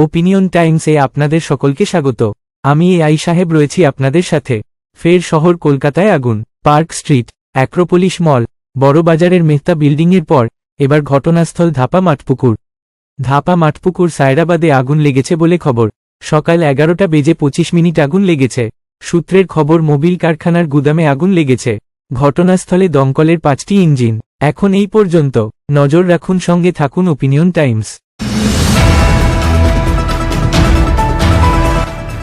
Opinion টাইমসে আপনাদের সকলকে স্বাগত। আমি এ আই সাহেব রয়েছি আপনাদের সাথে। ফের শহর কলকাতায় আগুন। পার্ক স্ট্রিট, অ্যাক্রোপোলিস মল, বড়বাজারের মেহতা বিল্ডিংয়ের পর, এবার ঘটনাস্থল ধাপা মাঠপুকুর। ধাপা মাঠপুকুর সায়রাবাদে আগুন লেগেছে বলে খবর। সকাল এগারোটা বেজে পঁচিশ মিনিট আগুন লেগেছে। সূত্রের খবর, মোবিল কারখানার গুদামে আগুন লেগেছে। ঘটনাস্থলে দমকলের পাঁচটি ইঞ্জিন। এখন এই পর্যন্ত। নজর রাখুন সঙ্গে থাকুন ওপিনিয়ন টাইমস